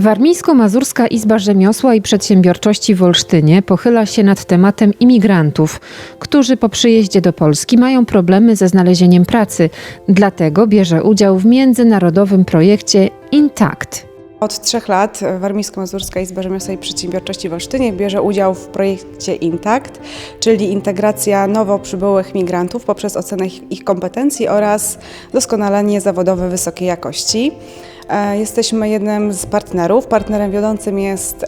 Warmińsko-Mazurska Izba Rzemiosła i Przedsiębiorczości w Olsztynie pochyla się nad tematem imigrantów, którzy po przyjeździe do Polski mają problemy ze znalezieniem pracy. Dlatego bierze udział w międzynarodowym projekcie Intact. Od trzech lat Warmińsko-Mazurska Izba Rzemiosła i Przedsiębiorczości w Olsztynie bierze udział w projekcie Intact, czyli integracja nowo przybyłych migrantów poprzez ocenę ich, kompetencji oraz doskonalenie zawodowe wysokiej jakości. E, Jesteśmy jednym z partnerów. Partnerem wiodącym jest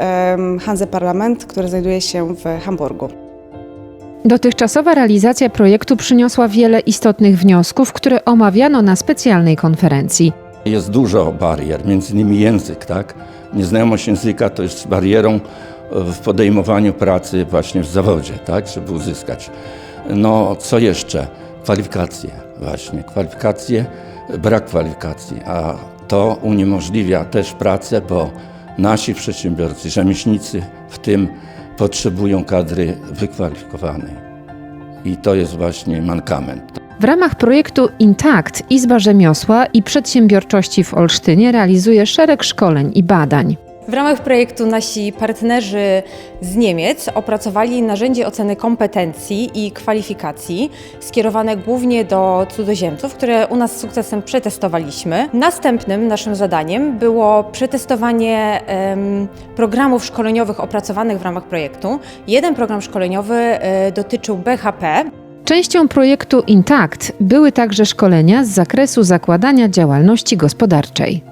Hanse Parlament, który znajduje się w Hamburgu. Dotychczasowa realizacja projektu przyniosła wiele istotnych wniosków, które omawiano na specjalnej konferencji. Jest dużo barier, między innymi język, tak? Nieznajomość języka to jest barierą w podejmowaniu pracy właśnie w zawodzie, tak? Żeby uzyskać. No, co jeszcze? Kwalifikacje właśnie. Kwalifikacje, brak kwalifikacji, a to uniemożliwia też pracę, bo nasi przedsiębiorcy, rzemieślnicy w tym potrzebują kadry wykwalifikowanej. I to jest właśnie mankament. W ramach projektu Intact Izba Rzemiosła i Przedsiębiorczości w Olsztynie realizuje szereg szkoleń i badań. W ramach projektu nasi partnerzy z Niemiec opracowali narzędzie oceny kompetencji i kwalifikacji skierowane głównie do cudzoziemców, które u nas z sukcesem przetestowaliśmy. Następnym naszym zadaniem było przetestowanie programów szkoleniowych opracowanych w ramach projektu. Jeden program szkoleniowy e, dotyczył BHP, Częścią projektu Intact były także szkolenia z zakresu zakładania działalności gospodarczej.